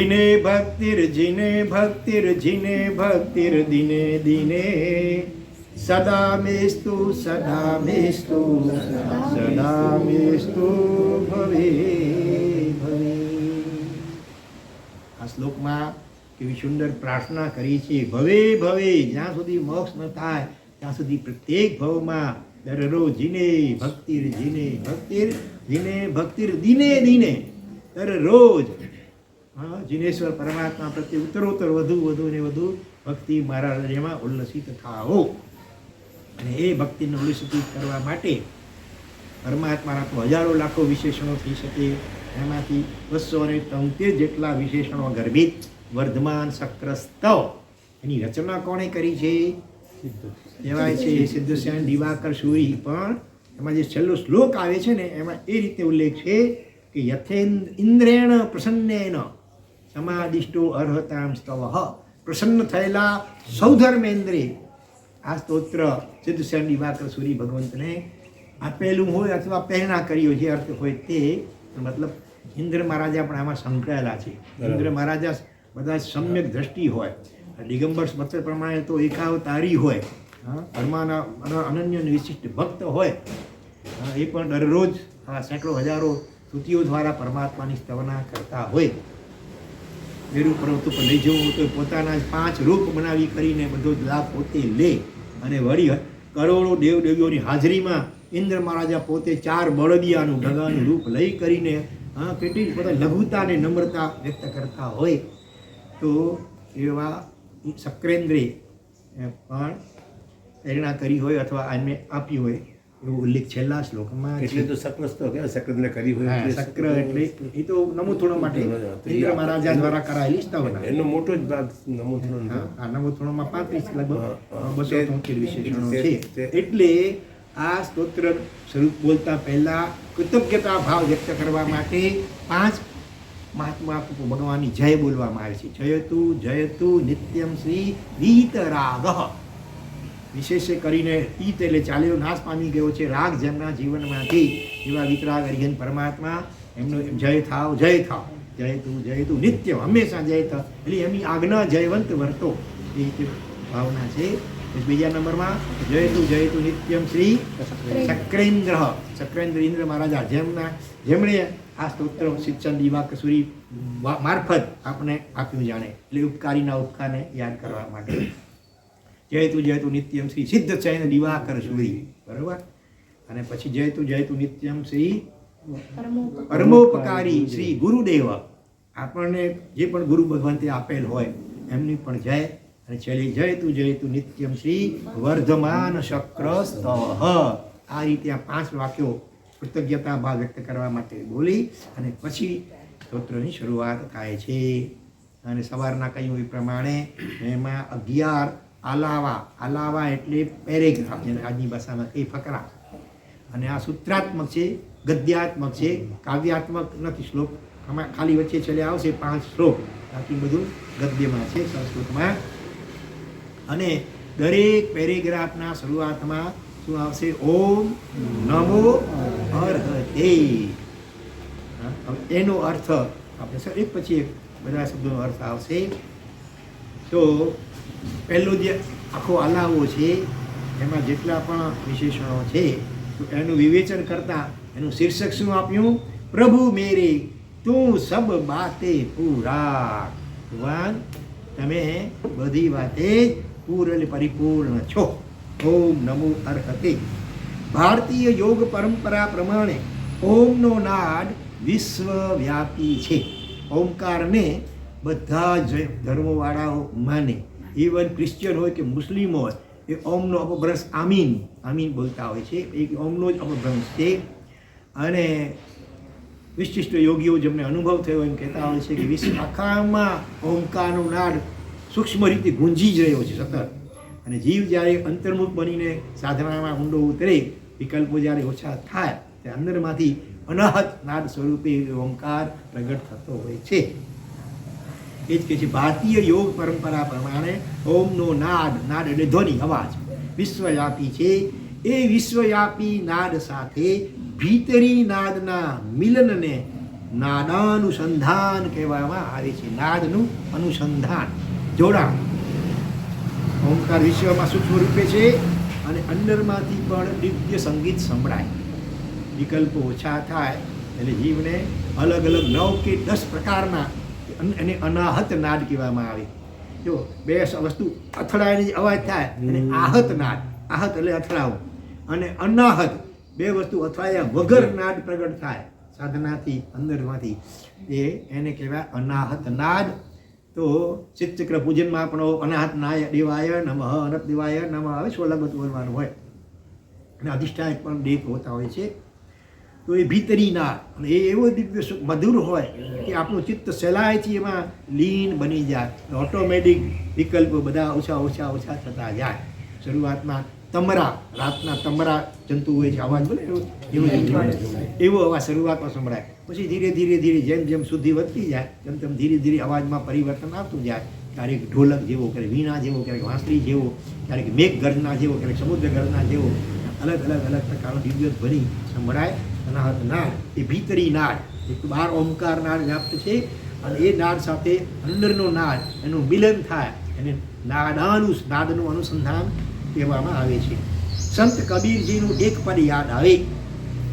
જીને ભક્તિર જીને ભક્તિર જીને ભક્તિર દિને દિને. સદા મેસ્તુ સદા મેસ્તુ સદા મેસ્તુ ભવે ભવે. આ શ્લોકમાં કેવી સુંદર પ્રાર્થના કરી છે, ભવે ભવે. જ્યાં સુધી મોક્ષ ન થાય, ત્યાં સુધી પ્રત્યેક ભવમાં દરરોજ જીને ભક્તિર જીને ભક્તિર જીને ભક્તિર દિને દિને. દરરોજ જીનેશ્વર પરમાત્મા પ્રત્યે ઉત્તરોત્તર વધુ વધુ ને વધુ ભક્તિ મારા હૃદયમાં ઉલ્લસિત થાઓ. અને એ ભક્તિને ઉલ્લસિત કરવા માટે પરમાત્માના તો હજારો લાખો વિશેષણો થઈ શકે. એમાંથી બસો અને તોતેર જેટલા વિશેષણો ગર્ભિત, વર્ધમાન શક્રસ્તવ એની રચના કોણે કરી છે? કહેવાય છે સિદ્ધસ્યાન દિવાકર સુરી. પણ એમાં જે છેલ્લો શ્લોક આવે છે ને, એમાં એ રીતે ઉલ્લેખ છે કે યથેન્ ઇન્દ્રેણ પ્રસન્નેન સમાદિષ્ટો અર્હતામ સ્તવ. પ્રસન્ન થયેલા સૌધર્મેન્દ્રે. આ સ્તોત્ર સિદ્ધસેન દિવાકર સૂરી ભગવંતને આપેલું હોય અથવા પહેરણા કર્યો જે અર્થ હોય તે મતલબ ઇન્દ્ર મહારાજા પણ આમાં સંકળાયેલા છે. ઇન્દ્ર મહારાજા બધા સમ્યક દ્રષ્ટિ હોય. દિગંબર મત પ્રમાણે તો એકાવતારી હોય. હા, ધર્મના અનન્ય વિશિષ્ટ ભક્ત હોય. એ પણ દરરોજ આ સેંકડો હજારો સ્તુતિઓ દ્વારા પરમાત્માની સ્તવના કરતા હોય. મેરુ પર્વત ઉપર લઈ જવું તો પોતાના જ પાંચ રૂપ બનાવી કરીને બધો જ લાભ પોતે લે. અને વળી કરોડો દેવ દેવીઓની હાજરીમાં ઇન્દ્ર મહારાજા પોતે ચાર બળદિયાનું ભગવાનનું રૂપ લઈ કરીને, હા, કેટલી પોતા લઘુતા અને નમ્રતા વ્યક્ત કરતા હોય. તો એવા સક્રેન્દ્રે પણ પ્રેરણા કરી હોય અથવા આને આપી હોય. એવો ઉલ્લેખ છેલ્લા શ્લોકમાં એટલે તો સક્રસ્ત કહેવાય સક્રને કરી હોય સક્ર એટલે એ તો નમૂથુણો માટે ઇન્દ્ર મહારાજા દ્વારા કરાયેલી સ્તવના એનો મોટો જ ભાગ નમૂતનો આ નમૂથુણોમાં પાંત્રીસ લગભગ. બસો તોતેર વિશેષણો છે. એટલે આ સ્તોત્ર સ્વરૂપ બોલતા પહેલા કૃતજ્ઞતા ભાવ વ્યક્ત કરવા માટે પાંચ મહાત્મા ભગવાનની જય બોલવામાં આવે છે. જયતુ જયતુ નિત્યમ શ્રી વીતરાગ. વિશેષે કરીને ઈત એટલે ચાલ્યો નાશ પામી ગયો છે રાગ જેમના જીવનમાંથી. એવા વિતરાગ હરિહન પરમાત્મા, એમનો જય થાવ જય થાવ. જય તું જય તું. નિત્ય, હંમેશા જય થાવ. એટલે એમની આજ્ઞા જયવંત વર્તો. એ ભાવના છે. બીજા નંબરમાં, જય તું જય તું, નિત્યમ શ્રી ચક્રેન્દ્ર ચક્રેન્દ્ર ઇન્દ્ર મહારાજા, જેમના, જેમણે આ સ્તોત્ર શિક્ષણ દિવા કસુરી વા- મારફત આપણે આપ્યું જાણે. એટલે ઉપકારીના ઉપકારને યાદ કરવા માટે. જયતુ જયતુ નિત્યમ શ્રી. સિદ્ધ ચૈન દિવાકર સૂરી. બરોબર? અને પછી જયતુ જયતુ નિત્યમ શ્રી પરમોપકારી શ્રી ગુરુદેવ. આપણને જે પણ ગુરુ ભગવંતે આપેલ હોય, એમની પણ જય. અને છેલ્લી જયતુ જયતુ નિત્યમ શ્રી વર્ધમાન શક્ર આ રીતે આ પાંચ વાક્યો કૃતજ્ઞતા ભાવ વ્યક્ત કરવા માટે બોલી અને પછી સ્તોત્રની શરૂઆત થાય છે. અને સવારના કહ્યું એ પ્રમાણે એમાં અગિયાર આલાવા આલાવા એટલે પેરેગ્રાફ, જેને આજની ભાષામાં એ ફકરા. અને આ સૂત્રાત્મક છે, ગદ્યાત્મક છે, કાવ્યાત્મક નથી શ્લોક. આમાં ખાલી વચ્ચે છેલ્લે આવશે પાંચ શ્લોક. બાકી બધું ગદ્યમાં છે, સંસ્કૃતમાં. અને દરેક પેરેગ્રાફના શરૂઆતમાં શું આવશે? ઓમ નમો અર્હતે એનો અર્થ આપણે એક પછી એક બધા શબ્દોનો અર્થ આવશે. તો પહેલો જે આખો આલાવો છે, એમાં જેટલા પણ વિશેષણો છે, તો એનું વિવેચન કરતા એનું શીર્ષક શું આપ્યું? પ્રભુ મેરે, તું સબ બાતે પૂરા. ભગવાન, તમે બધી વાતે પૂરલ પરિપૂર્ણ છો. ઓમ નમો અર્હતે. ભારતીય યોગ પરંપરા પ્રમાણે ઓમનો નાદ વિશ્વવ્યાપી છે. ઓમકારને બધા જ ધર્મવાળાઓ માને. ઇવન ક્રિશ્ચિયન હોય કે મુસ્લિમ હોય, એ ઓમનો અપભ્રંશ આમીન આમીન બોલતા હોય છે. એ ઓમનો જ અપભ્રંશ છે. અને વિશિષ્ટ યોગીઓ જેમને અનુભવ થયો એમ કહેતા હોય છે કે વિશ્વ આખામાં ઓમકારનો નાદ સૂક્ષ્મ રીતે ગુંજી જ રહ્યો છે સતત. અને જીવ જ્યારે અંતર્મુખ બનીને સાધનામાં ઊંડો ઉતરે, વિકલ્પો જ્યારે ઓછા થાય, ત્યારે અંદરમાંથી અનાહત નાદ સ્વરૂપે ઓમકાર પ્રગટ થતો હોય છે. એ જ કહે છે, ભારતીય યોગ પરંપરા પ્રમાણે ઓમનો નાદ નાદ એટલે ધ્વનિ, અવાજ. વિશ્વવ્યાપી છે. એ વિશ્વવ્યાપી નાદ સાથે ભીતરી નાદના મિલનને નાદાનુસંધાન કહેવામાં આવે છે. નાદનું અનુસંધાન. જોડાણ. ઓમકાર વિશ્વમાં સૂક્ષ્મ રૂપે છે અને અંદરમાંથી પણ દિવ્ય સંગીત સંભળાય. વિકલ્પો ઓછા થાય એટલે જીવને અલગ અલગ નવ કે દસ પ્રકારના એને અનાહત નાદ કહેવામાં આવે. જો બે વસ્તુ અથડાયની અવાજ થાય એને આહત નાદ આહત એટલે અથડાવો. અને અનાહત બે વસ્તુ અથડાયા વગર નાદ પ્રગટ થાય. સાધનાથી અંદરમાંથી. એ એને કહેવાય અનાહત નાદ. તો ચિત્તચક્ર પૂજનમાં પણ અનાહત નાય દેવાય નમઃ અનત દેવાય નમઃ આવે બધું બોલવાનું હોય. અને અધિષ્ઠાન પણ દેખ હોતા હોય છે. તો એ ભીતરી નાદ અને એ એવો દિવ્ય મધુર હોય કે આપણું ચિત્ત સહેલાઈથી એમાં લીન બની જાય. ઓટોમેટિક વિકલ્પો બધા ઓછા ઓછા ઓછા થતા જાય. શરૂઆતમાં તમરા, રાતના તમરા જંતુ હોય છે, અવાજ બોલે એવો એવો અવાજ શરૂઆતમાં સંભળાય. પછી ધીરે ધીરે ધીરે જેમ જેમ શુદ્ધિ વધતી જાય, તેમ તેમ ધીરે ધીરે અવાજમાં પરિવર્તન આવતું જાય. ક્યારેક ઢોલક જેવો, ક્યારેક વીણા જેવો, ક્યારેક વાંસળી જેવો, ક્યારેક મેઘ ગર્જના જેવો, ક્યારેક સમુદ્ર ગર્જના જેવો, અલગ અલગ અલગ પ્રકારનો દિવ્ય ભરી સંભળાય. અનાહત નાદ એ ભીતરી નાદ એક બાર ઓમકાર નાદ વ્યાપ્ત છે અને એ નાદ સાથે અંદરનો નાદ એનું મિલન થાય. એને નાદાનું નાદનું અનુસંધાન કહેવામાં આવે છે. સંત કબીરજીનું એક પદ યાદ આવે.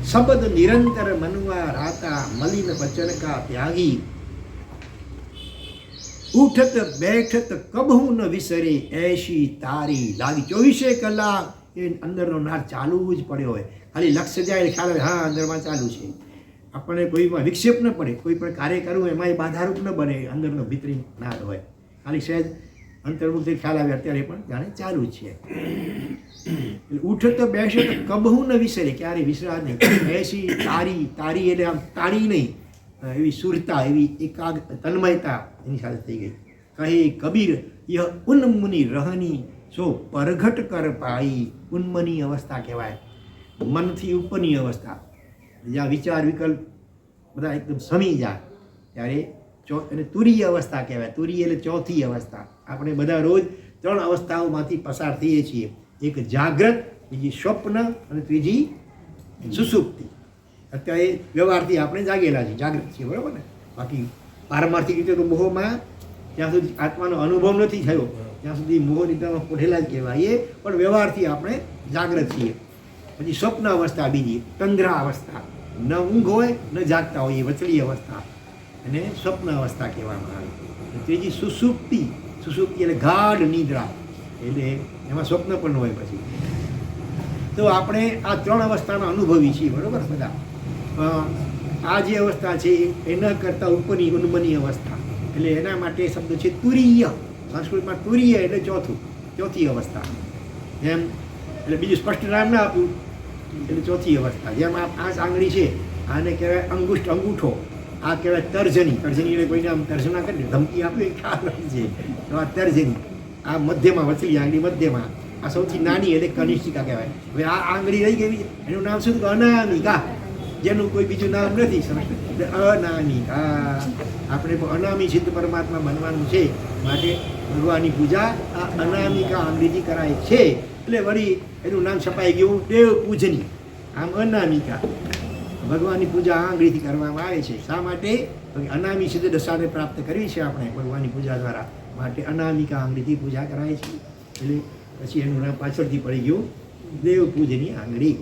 શબ્દ નિરંતર મનવા રાતા મલિન વચન કા ત્યાગી. ઉઠત બેઠત કબહુ ન વિસરે, એશી તારી લાગી ચોવીસે કલાક એ અંદરનો નાદ ચાલુ જ પડ્યો હોય. ખાલી લક્ષ્ય જાય ખ્યાલ આવે, હા, અંદરમાં ચાલુ છે. આપણને કોઈમાં વિક્ષેપ ન પડે, કોઈ પણ કાર્ય કરવું એમાં એ બાધારૂપ ન બને અંદરનો ભીતરી નાદ હોય. ખાલી સહેજ અંતર્મુખથી ખ્યાલ આવે, અત્યારે પણ જાણે ચાલુ જ છે. એટલે તો બેસે તો કબહુ ન વિસરે, ક્યારે વિસરા નહીં. બેસી, તારી તારી એટલે આમ તાળી નહીં. એવી સુરતા, એવી એકાગ, તન્મયતા એની સાથે થઈ ગઈ. કહે, કબીર, યહ ઉન્મુનિ રહની સો પરઘટ કર પાઈ ઉન્મની અવસ્થા કહેવાય. મનથી ઉપરની અવસ્થા. જ્યાં વિચાર, વિકલ્પ બધા એકદમ સમી જાય. ત્યારે ચો એને તુરીય અવસ્થા કહેવાય. તુરી એટલે ચોથી અવસ્થા. આપણે બધા રોજ ત્રણ અવસ્થાઓમાંથી પસાર થઈએ છીએ. એક જાગ્રત, બીજી સ્વપ્ન અને ત્રીજી સુસુપ્તિ. અત્યારે વ્યવહારથી આપણે જાગેલા છીએ. જાગૃત છીએ, બરાબર ને? બાકી પારમાર્થિક રીતે તો મોહમાં ત્યાં સુધી આત્માનો અનુભવ નથી થયો. ત્યાં સુધી મોહ નિદ્રામાં પોઢેલા જ કહેવાય પણ વ્યવહારથી આપણે જાગૃત છીએ. પછી સ્વપ્ન અવસ્થા બીજી, તંદ્રા અવસ્થા. ન ઊંઘ હોય, ન જાગતા હોય એ વચલી અવસ્થા. અને સ્વપ્ન અવસ્થા કહેવામાં આવે. ત્રીજી સુસુપ્તિ સુસુપ્તિ એટલે ગાઢ નિદ્રા. એટલે એમાં સ્વપ્ન પણ હોય પછી. તો આપણે આ ત્રણ અવસ્થાના અનુભવી છીએ, બરોબર બધા? આ જે અવસ્થા છે, એના કરતાં ઉપરની, ઉન્મની અવસ્થા. એટલે એના માટે શબ્દ છે તુરીય. સંસ્કૃતમાં તુરીય એટલે ચોથું ચોથી અવસ્થા જેમ એટલે બીજું સ્પષ્ટ નામ ના આપ્યું એટલે ચોથી અવસ્થા જેમ આ પાંચ આંગળી છે આને કહેવાય અંગુષ્ઠ અંગૂઠો આ કહેવાય તર્જની તર્જની એટલે કોઈને આમ તર્જના કરીને ધમકી આપી એ ખ્યાલ છે તો આ તર્જની આ મધ્યમાં વચલી આંગળી મધ્યમાં આ સૌથી નાની એટલે કનિષ્ઠિકા કહેવાય હવે આ આંગળી રહી ગઈ એનું નામ શું? અનામિકા જેનું કોઈ બીજું નામ નથી એટલે અનામિકા આપણે પણ અનામી સિદ્ધ પરમાત્મા બનવાનું છે માટે ભગવાનની પૂજા આ અનામિકા આંગળીથી કરાય છે. એટલે વળી એનું નામ છપાઈ ગયું દેવ પૂજની આમ અનામિકા. ભગવાનની પૂજા આંગળીથી કરવામાં આવે છે. શા માટે? અનામી સિદ્ધ દશાને પ્રાપ્ત કરવી છે આપણે ભગવાનની પૂજા દ્વારા. માટે અનામિકા આંગળીથી પૂજા કરાય છે. એટલે પછી એનું નામ પાછળથી પડી ગયું દેવ પૂજની આંગળી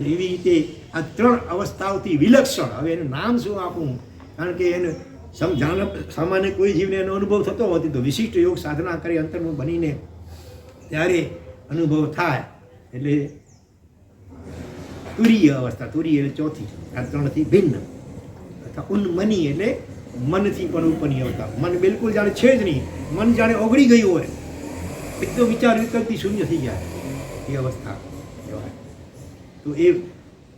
એવી રીતે આ ત્રણ અવસ્થાઓથી વિલક્ષણ. હવે એનું નામ શું આપવું કારણ કે એને સમજાણ સામાન્ય કોઈ જીવને એનો અનુભવ થતો હોતી તો વિશિષ્ટ યોગ સાધના કરી અંતર્મુખ બનીને ત્યારે અનુભવ થાય. એટલે તુરીય અવસ્થા, તુરીય એટલે ચોથી, આ ત્રણથી ભિન્ન. અથવા ઉન્મની એટલે મનથી પણ ઉપરની અવસ્થા. મન બિલકુલ જાણે છે જ નહીં. મન જાણે ઓગળી ગયું હોય. એકદમ વિચાર વિકલ્પથી શૂન્ય થઈ જાય એ અવસ્થા કહેવાય. તો એ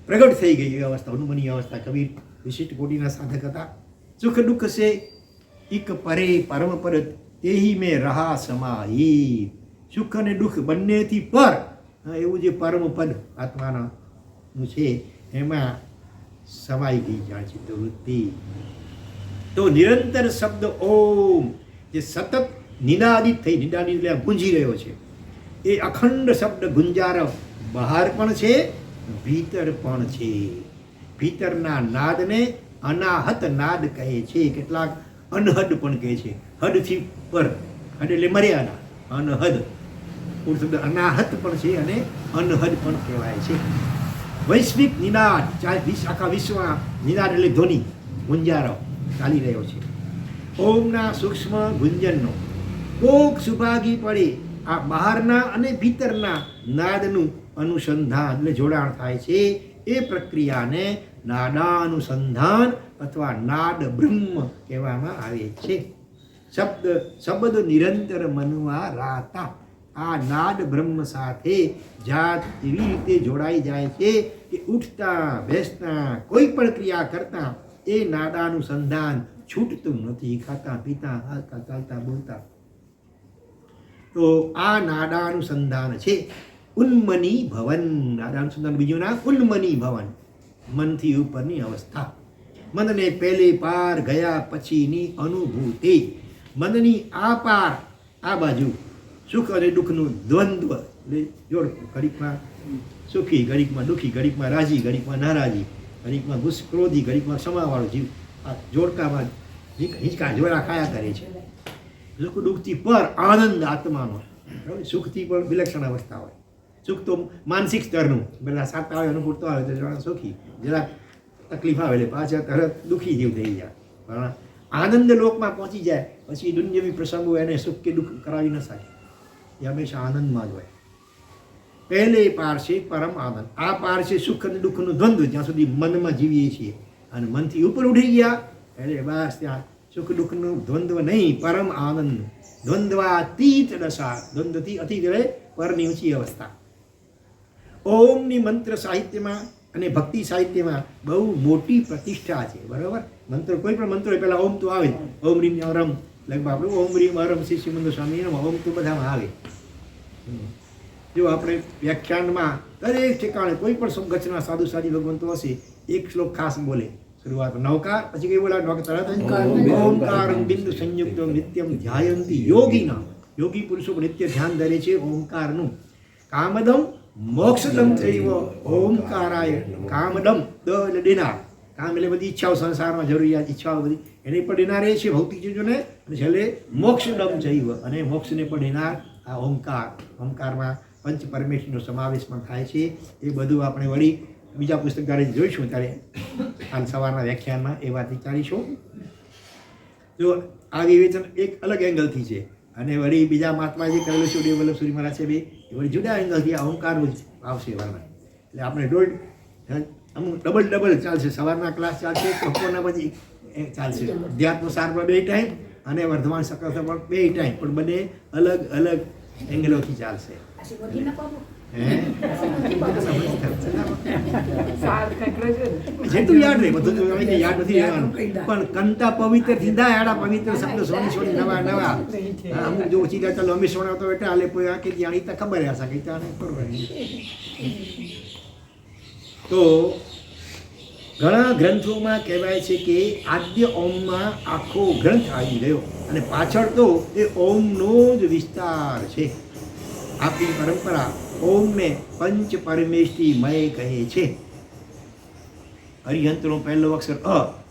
પ્રગટ થઈ ગઈ એ અવસ્થા ઉન્મની અવસ્થા. કબીર વિશિષ્ટ કોટીના સાધક હતા. સુખ દુઃખ સે એક પરે પરમ પર તેહી મેં રહા સમાહી. સુખ અને દુઃખ બંનેથી પર એવું જે પરમ પદ આત્માના છે, એમાં સમાઈ ગઈ જાણ વૃત્તિ તો નિરંતર શબ્દ ઓમ, જે સતત નિનાદિત થઈ નિનાદિત એટલે ગુંજી રહ્યો છે, એ અખંડ શબ્દ ગુંજારવ બહાર પણ છે, ભીતર પણ છે. ભીતરના નાદને અનાહત નાદ કહે છે. કેટલાક અનહદ પણ કહે છે. હદથી પર હદ એટલે મર્યાદા. અનહદ. મૂળ શબ્દ અનાહત પણ છે અને અનહદ પણ કહેવાય છે. વૈશ્વિક નિનાદ. આખા વિશ્વમાં નિનાદ એટલે ધ્વનિ. ગુંજારો. ચાલી રહ્યો છે. ઓમના સૂક્ષ્મ ગુંજનનો. કોક સુભાગી પડે. આ બહારના અને ભીતરના નાદનું અનુસંધાન એટલે જોડાણ થાય છે. એ પ્રક્રિયાને નાદાનુસંધાન અથવા નાદ બ્રહ્મ કહેવામાં આવે છે. શબ્દ શબ્દ નિરંતર મનમાં રાતા. આ નાદ બ્રહ્મ સાથે જાત એવી રીતે જોડાઈ જાય છે કે ઉઠતા, બેસતા, કોઈ પણ ક્રિયા કરતા એ નાદાનુસંધાન છૂટતું નથી. ખાતા, પીતા, હાલતા, ચાલતા, બોલતા. તો આ નાદાનુસંધાન છે. ઉન્મની ભવન નાદાનુસંધાન બીજું નામ ઉન્મની ભવન મનથી ઉપરની અવસ્થા. મનને પહેલી પાર ગયા પછીની અનુભૂતિ. મનની આ પાર, આ બાજુ સુખ અને દુઃખનું દ્વંદ્વ. એટલે જોડ, ઘડીકમાં સુખી, ઘડીકમાં દુઃખી, ઘડીકમાં રાજી, ઘડીકમાં નારાજી, ઘડીકમાં ગુસ્સ ક્રોધી ઘડીકમાં સમાવાળો જીવ. આ જોડકામાં હિંચ- હિંચકા જોડા ખાયા કરે છે. સુખ દુઃખથી પર આનંદ આત્માનો. સુખથી પણ વિલક્ષણ અવસ્થા હોય. સુખ તો માનસિક સ્તરનું. પેલા સાતા આવે અનુભૂતો આવે તો જરા સુખી. જરા તકલીફ આવે એટલે પાછા તરત દુઃખી જેવું થઈ જાય. પણ આનંદ લોકમાં પહોંચી જાય, પછી દુનિયાવી પ્રસંગો એને સુખ કે દુઃખ કરાવી ન શકે. એ હંમેશા આનંદમાં જ હોય. પહેલે પાર છે પરમ આનંદ. આ પાર છે સુખ અને દુઃખનું દ્વંદ્વ જ્યાં સુધી મનમાં જીવીએ છીએ. અને મનથી ઉપર ઉઠી ગયા, એટલે બસ ત્યાં સુખ દુઃખનું દ્વંદ્વ નહીં, પરમ આનંદ દ્વંદ્વાતીત દશા. દ્વંદ્વથી અતિત રહે પરની ઊંચી અવસ્થા. ઓમની મંત્ર સાહિત્યમાં અને ભક્તિ સાહિત્યમાં બહુ મોટી પ્રતિષ્ઠા છે બરાબર? મંત્ર કોઈ પણ મંત્ર હોય પહેલાં ઓમ તો આવે ઓમ રીમ અરમ લગભગ આપણે ઓમ રીમ અરમ શ્રી શ્રીમંદ સ્વામી ઓમ તો બધામાં આવે. જો આપણે વ્યાખ્યાનમાં દરેક ઠેકાણે કોઈ પણ સંગઠના સાધુ સાધી ભગવંતો હશે એક શ્લોક ખાસ બોલે. શરૂઆત નવકાર પછી કઈ બોલા તરત ઓમકાર. બિંદુ સંયુક્ત નિત્યમ ધ્યાયંતી યોગીના યોગી પુરુષો નિત્ય ધ્યાન ધરે છે ઓમકારનું. કામદમ મોક્ષદમ ચૈવ ઓમકારાય કામદમ. દ એટલે દેનાર. કામ એટલે બધી ઈચ્છાઓ સંસારમાં જરૂરિયાત, ઈચ્છાઓ બધી. એને પણ દેનાર એ છે ભૌતિક ચીજોને. અને છેલ્લે મોક્ષદમ ચૈવ અને મોક્ષને પણ દેનાર આ ઓમકાર. ઓમકારમાં પંચ પરમેશ્વરનો સમાવેશ પણ થાય છે. એ બધું આપણે વળી બીજા પુસ્તક જોઈશું. ત્યારે કાલ સવારના વ્યાખ્યાનમાં એ વાત વિચારીશું. જો આ વિવેચન એક અલગ એંગલથી છે. અને વળી બીજા મહાત્માજી કરેલું છે વલ્લભ સુરી મહારાજ છે એ વળી જુદા એંગલથી આ ઓમકારનું જ આવશે વારમાં એટલે આપણે દોઢ અમુક ડબલ ડબલ ચાલશે. સવારના ક્લાસ ચાલશે, બપોરના પછી એ ચાલશે. અધ્યાત્મ સારમાં બે ટાઈમ અને વર્ધમાન સકારાત્મક બે ટાઈમ પણ બંને અલગ અલગ એંગલોથી ચાલશે. જેટલું યાદ રહે બધું તો યાદ નથી રહેવાનું. પણ કંતા પવિત્ર થીંદા એડા પવિત્ર શબ્દ સોની સોની નવા નવા. અમુક જો ઓછી ચાલો અમે સોના એટલે આલે કોઈ આ કે ખબર હશે કે ત્યાં તો ઘણા ગ્રંથોમાં કહેવાય છે કે આદ્ય ઓમમાં આખો ગ્રંથ આવી ગયો. અને પાછળ તો એ ઓમનો જ વિસ્તાર છે. આપણી પરંપરા ઓમને પંચ પરમેષ્ટિ મય કહે છે. હરિહંતનો પહેલો અક્ષર અ,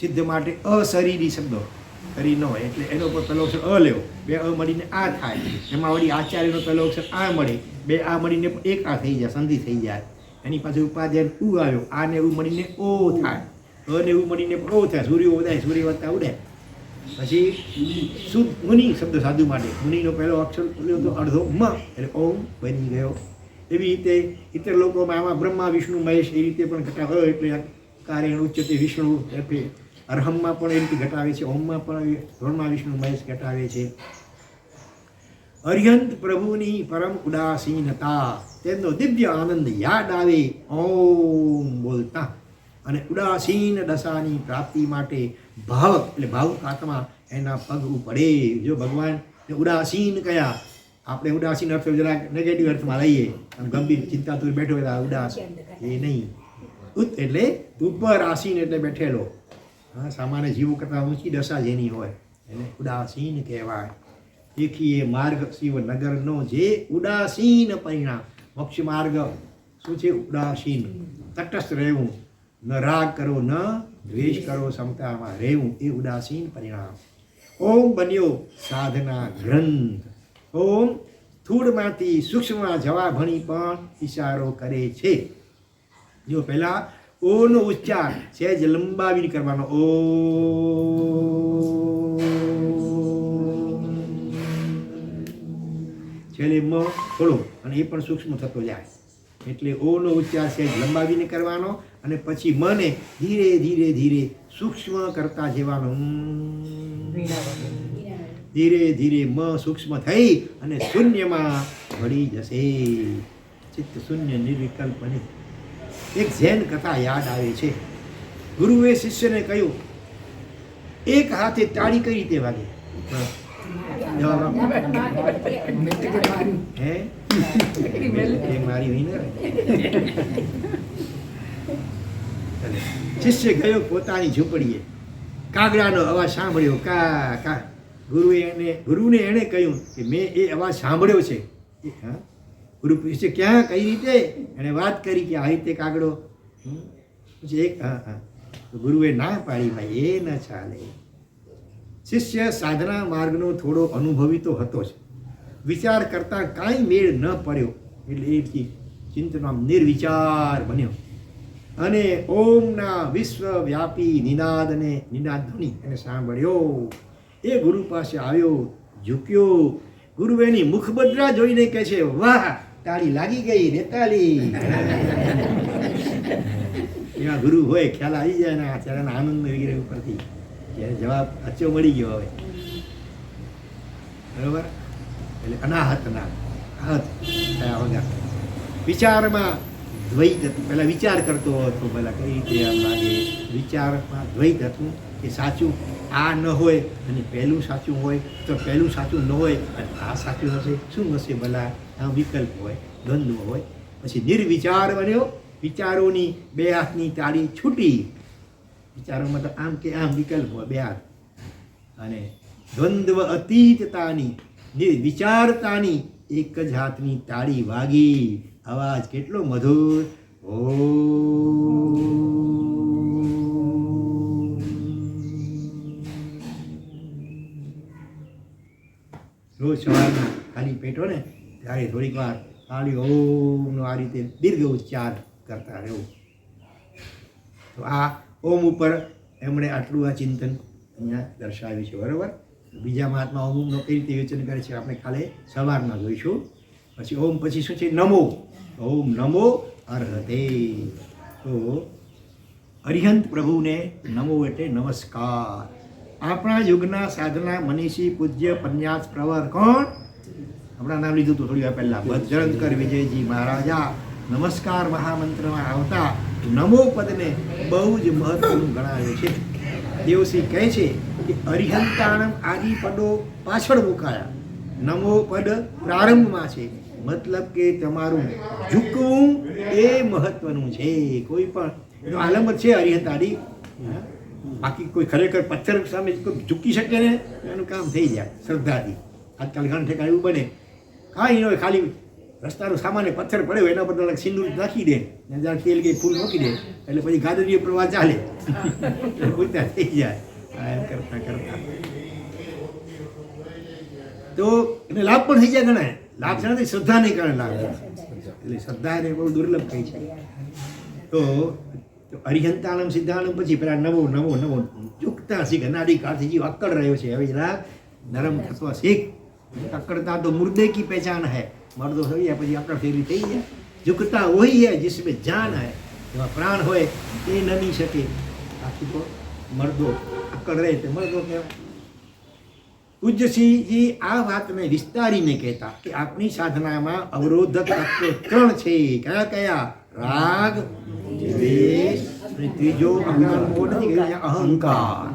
સિદ્ધ માટે અશરીરી શબ્દો. શરીર ન હોય એટલે એનો પર પહેલો અક્ષર અ લેવો. બે અ મળીને આ થાય. એમાં વળી આચાર્યનો પહેલો અક્ષર આ મળે. બે આ મળીને એક આ થઈ જાય, સંધિ થઈ જાય. એની પાસે ઉપાધ્યાય ઉ આવ્યો. આ ને એવું મળીને ઓ થાય. અ ને એવું મળીને ઓ થાય. સૂર્ય ઉદાય સૂર્ય વધતા ઉડે પછી શુદ્ધ મુનિ શબ્દ સાધુ માટે? મુનિનો પહેલો અક્ષર બોલ્યો તો અડધો મ એટલે ઓમ બની ગયો. એવી રીતે ઇતર લોકોમાં આમાં બ્રહ્મા, વિષ્ણુ, મહેશ એ રીતે પણ ઘટાવે એટલે કાર્ય ઉચ્ચતે વિષ્ણુ એટલે અરહમમાં પણ એ રીતે ઘટાવે છે, ઓમમાં પણ બ્રહ્મા, વિષ્ણુ, મહેશ ઘટાવે છે. અર્યંત પ્રભુની પરમ ઉદાસીનતા, તેમનો દિવ્ય આનંદ યાદ આવે, ઓમ બોલતા. અને ઉદાસીન દશાની પ્રાપ્તિ માટે ભાવક એટલે ભાવક આત્મા એના પગ ઉપડે. જો ભગવાન ઉદાસીન કયા? આપણે ઉદાસીન અર્થ જરાક નેગેટિવ અર્થમાં લઈએ અને ગંભીર ચિંતા તું બેઠો આ ઉદાસ એ નહીં. ઉત એટલે ઉપર આસીન એટલે બેઠેલો. હા, સામાન્ય જીવો કરતાં ઊંચી દશા જેની હોય એને ઉદાસીન કહેવાય. તેથી એ માર્ગ શિવ નગરનો જે ઉદાસીન પરિણામ, મોક્ષ માર્ગ, શું છે ઉદાસીન? તટસ્થ રહેવું. ન રાગ કરો, ન દ્વેષ કરો સમતામાં રહેવું એ ઉદાસીન પરિણામ. ઓમ બન્યો સાધના ગ્રંથ. ઓમ થૂળમાંથી સૂક્ષ્મમાં જવા ભણી પણ ઇશારો કરે છે. જો પહેલા ઓનો ઉચ્ચાર સહેજ લંબાવીને કરવાનો. ઓ છેલ્લે મ થોડો અને એ પણ સૂક્ષ્મ થતો જાય. એટલે ઓનો ઉચ્ચાર સહેજ લંબાવીને કરવાનો અને પછી મને ધીરે ધીરે ધીરે સૂક્ષ્મ કરતા જવાનું. ધીરે ધીરે મ સૂક્ષ્મ થઈ અને શૂન્યમાં ભળી જશે. ચિત્ત શૂન્ય નિર્વિકલ્પ બને એક ઝેન કથા યાદ આવે છે. ગુરુએ શિષ્યને કહ્યું એક હાથે તાળી કઈ રીતે વાગે? હે? મારી વિનર. ચાલે. શિષ્ય ગયો પોતાની ઝૂંપડીએ. કાગડાનો અવાજ સાંભળ્યો. કા કા? ગુરુએ એને, ગુરુને એણે કહ્યું કે મેં એ અવાજ સાંભળ્યો છે. હા? ગુરુ પૂછે, ક્યાં? કઈ રીતે? એણે વાત કરી કે, આ રીતે કાગડો. પછી, એક, હા હા. ગુરુએ, ના પાડી ભાઈ, એ ન ચાલે. શિષ્ય સાધના માર્ગનો થોડો અનુભવી તો હતો જ. વિચાર કરતા કાંઈ મેળ ન પડ્યો. એટલે એથી ચિંતનો નિર્વિચાર બન્યો. અને ઓમના વિશ્વવ્યાપી નિનાદને નિનાદ ધ્વનિ એને સાંભળ્યો. એ ગુરુ પાસે આવ્યો, ઝૂક્યો. ગુરુ એની મુખબદ્રા જોઈને કહે છે, વાહ, તાળી લાગી ગઈ નેતાલી. એવા ગુરુ હોય, ખ્યાલ આવી જાય ને, આ ચરણ આનંદ વગેરે ઉપરથી. ત્યારે જવાબ અચો મળી ગયો હવે. બરોબર? એટલે અનાહત ના હાથ થયા વગર. વિચારમાં દ્વૈત પહેલાં વિચાર કરતો હતો, પહેલાં કઈ રીતે આમ લાગે? વિચારમાં દ્વૈત હતું કે સાચું આ ન હોય અને પહેલું સાચું હોય તો પહેલું સાચું ન હોય અને આ સાચું હશે. શું હશે ભલા? આ વિકલ્પ હોય, દ્વંદ્વ હોય. પછી નિર્વિચાર બન્યો. વિચારોની બે હાથની તાળી છૂટી. વિચારોમાં તો આમ કે આમ વિકલ્પ હોય, બે હાથ. અને દ્વંદ્વ અતીતતાની, નિર્વિચારતાની એક જ હાથની તાળી વાગી. અવાજ કેટલો મધુર. રોજ સવારમાં ખાલી પેટો ને, ત્યારે થોડીક વાર ખાલી ઓમનો આ રીતે દીર્ઘ ઉચ્ચાર કરતા રહેવું. તો આ ઓમ ઉપર એમણે આટલું આ ચિંતન અહીંયા દર્શાવ્યું છે, બરાબર? બીજા મહાત્મા ઓમનો કઈ રીતે વિચન કરે છે, આપણે ખાલી સવારમાં જોઈશું. પછી ઓમ પછી શું છે? નમો. ઓમ નમો અર્હતે. તો અરિહંત પ્રભુને નમો એટલે નમસ્કાર. આપણા યુગના સાધના મનીષી પૂજ્ય પન્યાસ પ્રવર કોણ? હમણાં નામ લીધું હતું થોડી વાર પહેલા. ભદ્રંકર વિજયજી મહારાજા નમસ્કાર મહામંત્રમાં આવતા નમો પદને બહુ જ મહત્વનું ગણાવે છે. દેવશ્રી કહે છે કે અરિહંતાણમ આદિ પદો પાછળ મુકાયા. નમો પદ પ્રારંભમાં છે. મતલબ કે તમારું ઝૂકવું એ મહત્વનું છે. કોઈ પણ એનો આલંબ છે હરિહતાડી બાકી કોઈ ખરેખર પથ્થર સામે ઝૂકી શકે ને, એનું કામ થઈ જાય શ્રદ્ધાથી. આજકાલ ઘણા ઠેકાણે એવું બને. કાંઈ ન હોય, ખાલી રસ્તાનો સામાન્ય પથ્થર પડ્યો એના પર સિંદૂર નાખી દે. ને જરા તેલ કે ફૂલ મૂકી દે. એટલે પછી ગાદરીય પ્રવાહ ચાલે પૂરતા થઈ જાય. એમ કરતા કરતા. તો એને લાભ પણ થઈ જાય ઘણા છે શ્રદ્ધાને કારણે લાભ એટલે શ્રદ્ધા એને બહુ દુર્લભ થઈ છે. તો અરિહંતાણમ સિદ્ધાણમ પછી પેલા નવો નવો નવો ચૂકતા શીખ અનાદિ કાળથી જીવ અક્કડ રહ્યો છે. હવે જરા નરમ થતો શીખ અક્કડતા તો મુર્દે કી પહેચાન હૈ. મર્દો થઈ જાય પછી અક્કડ ફેરી થઈ જાય ઝુકતા વહી હૈ, જિસમે જાન હૈ. એમાં પ્રાણ હોય એ નમી શકે. બાકી તો મર્દો અક્કડ રહે તે મર્દો કહેવાય. પૂજ્યસિંહજી આ વાતને વિસ્તારીને કહેતા કે આપણી સાધનામાં અવરોધક તત્વો ત્રણ છે. કયા કયા? રાગ ત્રીજો અહંકાર.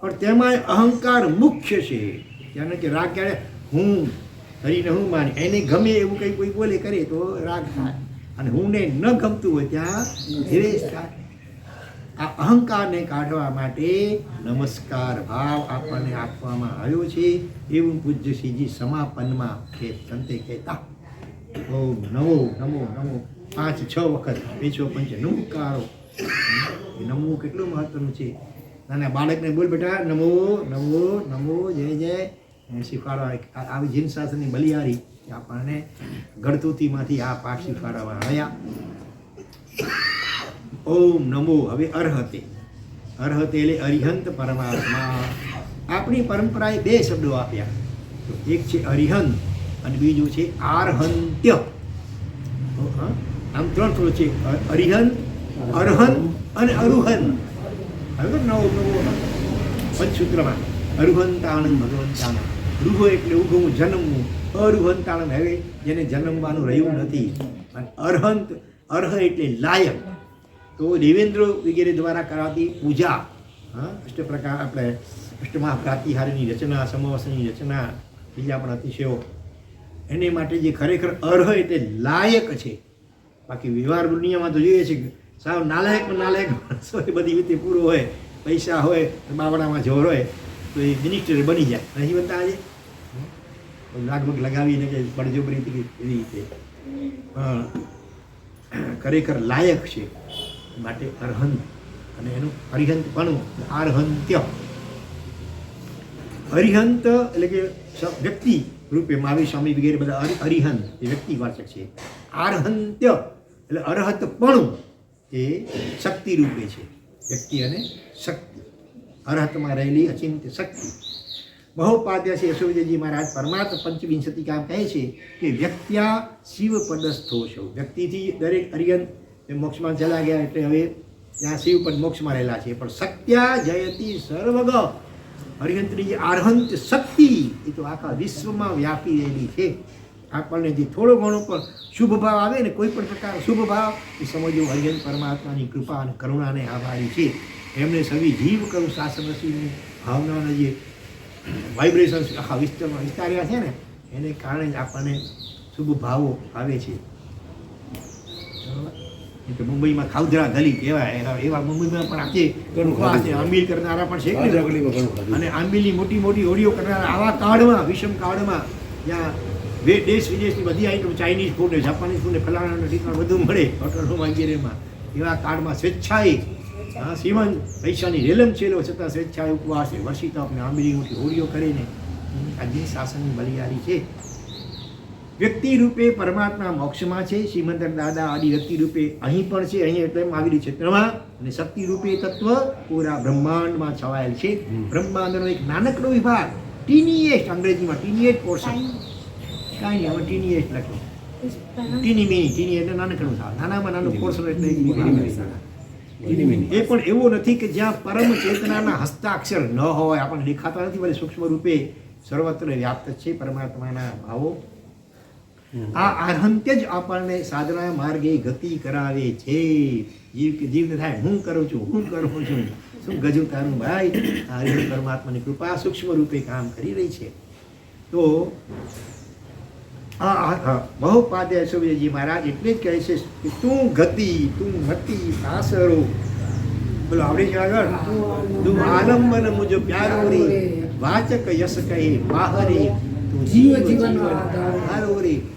પણ તેમાં અહંકાર મુખ્ય છે. જાણે કે રાગ ક્યારે? હું હરીને હું માને. એને ગમે એવું કંઈ કોઈ બોલે કરે તો રાગ થાય. અને હુંને ન ગમતું હોય ત્યાં ધીરે થાય. આ અહંકારને કાઢવા માટે નમસ્કાર ભાવ આપણને આપવામાં આવ્યો છે. એવું પૂજ્ય શ્રીજી સમાપનમાં કે સંતે કહેતા, ઓમ નમો નમો નમો. પાંચ, છ વખત પેચો પંચ નમસ્કારો એ નમવું કેટલું મહત્વનું છે? નાના બાળકને બોલ બેટા, નમો નમો નમો, જય જય. શીખવાડવા આવી જીન શાસ્ત્રની બલિયારી આપણને ગળતુતીમાંથી આ પાઠ શીખવાડવામાં આવ્યા. ઓમ નમો. હવે અર્હતે. અર્હતે એટલે અરિહંત પરમાત્મા. આપણી પરંપરાએ બે શબ્દો આપ્યા. તો એક છે અરિહંત અને બીજું છે આરહંત્ય. આમ ત્રણ થોડું છે. અરિહંત, અરહંત અને અરુહન હવે નવો નવો પંચસૂત્રમાં. અરુહંતાણંદ ભગવંતાણંદ રૂહ એટલે ઉગવું, જન્મવું. અરુહંતાણંદ હવે જેને જન્મવાનું રહ્યું નથી. અને અરહંત, અર્હ એટલે લાયક. તો દેવેન્દ્ર વગેરે દ્વારા કરાતી પૂજા, હા અષ્ટ પ્રકાર આપણે અષ્ટમા પ્રાતિહારની રચના, સમાવસની રચના બીજા પણ અતિશયો. એને માટે જે ખરેખર અર્હ તે લાયક છે. બાકી વ્યવહાર દુનિયામાં તો જોઈએ છે સાવ નાલાયક નાલાયક માણસો હોય, બધી રીતે પૂરો હોય, પૈસા હોય બાવડામાં જોર હોય, તો એ મિનિસ્ટર બની જાય. નહીં બનતા આજે લાગભગ લગાવીને કે બળજબરીથી એવી રીતે. પણ ખરેખર લાયક છે. માટે અરહંત અને એનું અરિહંત પણ આરહંત્ય. અરિહંત એટલે કે વ્યક્તિ રૂપે મહાવીર સ્વામી વગેરે બધા અરિ- અરિહંત, એ વ્યક્તિવાચક છે. આરહંત્ય એટલે અરહતપણું એ શક્તિ રૂપે છે. વ્યક્તિ અને શક્તિ. અરહતમાં રહેલી અચિંત્ય શક્તિ. મહોપાધ્યાય શ્રી યશોવિજયજી મહારાજ પરમાર્થ પંચવિંશતિ કામ કહે છે કે વ્યક્ત્યા શિવ પદસ્થો છો વ્યક્તિથી દરેક અરિયંત એ મોક્ષમાં ચલા ગયા એટલે હવે ત્યાં શિવ પણ મોક્ષમાં રહેલા છે. પણ સત્યા જયતી સર્વગ. અરિહંતની જે આરહંત શક્તિ, એ તો આખા વિશ્વમાં વ્યાપી રહેલી છે. આપણને જે થોડો ઘણો પણ શુભ ભાવ આવે ને કોઈ પણ પ્રકાર શુભ ભાવ, એ સમજવું હરિહંત પરમાત્માની કૃપા અને કરુણાને આભારી છે. એમને સવી જીવ કરું શાસન રસીની ભાવનાઓને જે વાઇબ્રેશન્સ આખા વિસ્તારમાં વિસ્તાર્યા છે ને, એને કારણે જ આપણને શુભ ભાવો આવે છે? તો મુંબઈમાં ખાવધરા ગલી કહેવાય. એવા- મુંબઈમાં પણ આજે ઘણું ઉપવાસ આંબીલ કરનારા પણ છે કે આ. અને આંબીલની મોટી મોટી ઓડીઓ કરનારા આવા કાળમાં વિષમ કાળમાં જ્યાં દેશ વિદેશની બધી આઈટમ ચાઇનીઝ ફૂડ ને જાપાનીઝ ફૂડ ને ફલાણા ને બધું મળે હોટલો વગેરેમાં એવા કાળમાં સ્વેચ્છાએ હા શ્રીમંત પૈસાની રેલમ છેલો છતાં સ્વેચ્છાએ ઉપવાસ છે વર્ષી તપને આંબીલી મોટી હોડીઓ કરીને. આજની શાસનની બલિયારી છે. વ્યક્તિ રૂપે પરમાત્મા મોક્ષમાં છે શ્રીમંતર દાદા આદિ વ્યક્તિ રૂપે અહીં પણ છે અહીં એટલે મહાવીર ક્ષેત્રમાં. અને શક્તિ રૂપે તત્વ પૂરા બ્રહ્માંડમાં છવાયેલ છે. બ્રહ્માંડનો એક નાનકડો વિભાગ ટીનીએસ્ટ અંગ્રેજીમાં ટીનીએસ્ટ પોર્શન કાંઈ નહીં. હવે ટીનીએસ્ટ લખ્યું. ટીની મિની ટીની એટલે નાનકડું થાય નાનામાં નાનું પોર્શન એટલે. એ પણ એવો નથી કે જ્યાં પરમ ચેતનાના હસ્તાક્ષર ન હોય આપણને દેખાતા નથી ભલે સૂક્ષ્મ રૂપે સર્વત્ર વ્યાપ્ત છે પરમાત્માના ભાવો. આ આરહંત્ય જ આપણને સાધના માર્ગે ગતિ કરાવે છે. જીવ કે જીવને થાય, હું કરું છું, હું કરું છું. શું ગજુ તારું ભાઈ હરિહર પરમાત્માની કૃપા સૂક્ષ્મ રૂપે કામ કરી રહી છે? તો આ આ બહુપાદ્ય મહારાજ એટલે જ કહે છે કે તું ગતિ, તું મતિ, સાસરો. બોલો, આવડે છે આગળ? તું આલંબન મુજબ પ્યારો રે, વાચક યશ કહે માહરે તું જીવ જીવ જીવન. આધારો રે.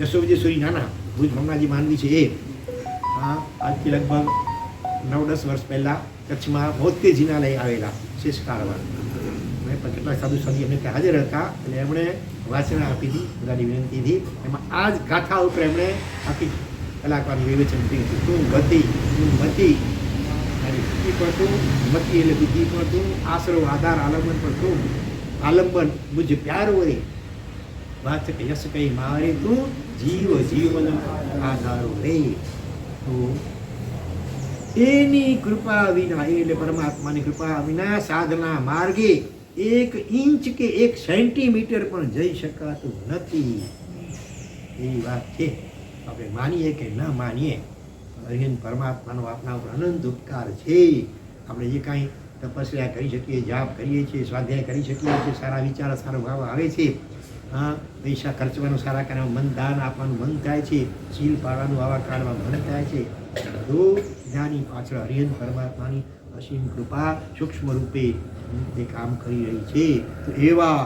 યશોવિજય સુરી નાના, ભુજ મમનાજી માનવી છે એ હા, આજથી લગભગ નવ દસ વર્ષ પહેલાં કચ્છમાં મોતેજીના લઈ આવેલા શેષ કાળમાં પણ કેટલાક સાધુ સાધી એમને ત્યાં હાજર હતા એટલે એમણે વાંચના આપી હતી, બધાની હતી. એમાં આ જ ગાથા ઉપર એમણે આખી કલાકારનું વિવેચન કર્યું હતું. તું ગતિ તું મતિ. અને બુદ્ધિ પણ તું મતિ એટલે બુદ્ધિ પણ તું, આશરો, આધાર, આલંબન પણ તું. આલંબન, મુજ પ્યારો વાત કે યશ કઈ મારે તું જીવ જીવન આધારો રે. તો એની કૃપા વિના, એટલે પરમાત્માની કૃપા વિના સાધના માર્ગે એક ઇંચ કે એક સેન્ટીમીટર પણ જઈ શકાતું નથી. એવી વાત છે. આપણે માનીએ કે ન માનીએ અહીં પરમાત્માનો આપણા ઉપર અનંત ઉપકાર છે. આપણે જે કાંઈ તપસ્યા કરી શકીએ, જાપ કરીએ છીએ, સ્વાધ્યાય કરી શકીએ છીએ, સારા વિચાર, સારો ભાવ આવે છે. હા, પૈસા ખર્ચવાનું, સારા કાર્યમાં મન દાન આપવાનું, મન થાય છે શીલ પાડવાનું, આવા કાળમાં મન થાય છે. જ્ઞાની પાછળ હરિયન પરમાત્માની અસીમ કૃપા સૂક્ષ્મ રૂપે તે કામ કરી રહી છે. તો એવા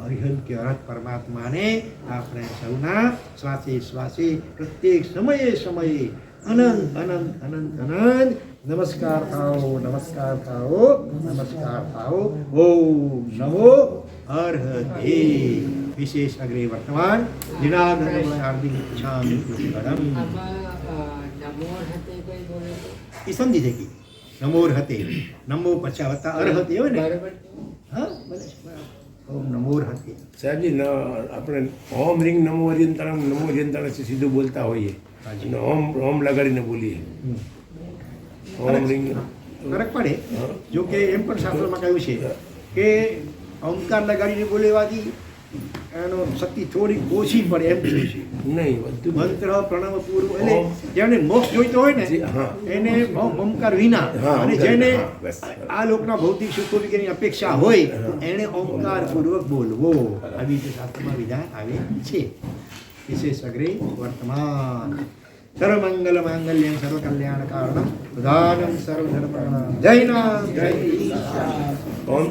હરિહન કે અરહત પરમાત્માને આપણે સૌના શ્વાસે શ્વાસે પ્રત્યેક સમયે સમયે અનંત અનંત અનંત અનંત નમસ્કાર થાઓ નમસ્કાર થાઓ નમસ્કાર થાઓ. ઓમ નમો અર્હતે વિશેષ અગ્રે વર્તમાન દિનાગરમ હાર્દિક બોલે તો? એ સમજી જાય કે નમોર હતે નમો પછી વત્તા અર્હતે હોય ને હા. ઓમ નમોર હતે સાહેબજી ન આપણે ઓમ રિંગ નમો હરિયંતરમ નમો હરિયંતરમ સીધું બોલતા હોઈએ અને ઓમ ઓમ લગાડીને બોલીએ ઓમ રિંગ ફરક પડે જો કે એમ પણ શાસ્ત્રમાં કહ્યું છે કે ઓમકાર લગાડીને બોલેવાથી એનો શક્તિ થોડી ઓછી પડે એમ જોઈએ છે. નહીં બધું મંત્ર પ્રણવ પૂર્વ એટલે જેને મોક્ષ જોઈતો હોય ને એને ઓમકાર વિના. અને જેને. આ લોકના ભૌતિક સુખો વિગેની અપેક્ષા હોય એને ઓમકાર પૂર્વક બોલવો. આવી રીતે શાસ્ત્રમાં વિધાન આવે છે. વિશેષ અગ્રે વર્તમાન. સર્વમંગલ માંગલ્યમ સર્વ કલ્યાણ કારણમ. પ્રધાનમ સર્વધર્મ જય નામ જય ઓમ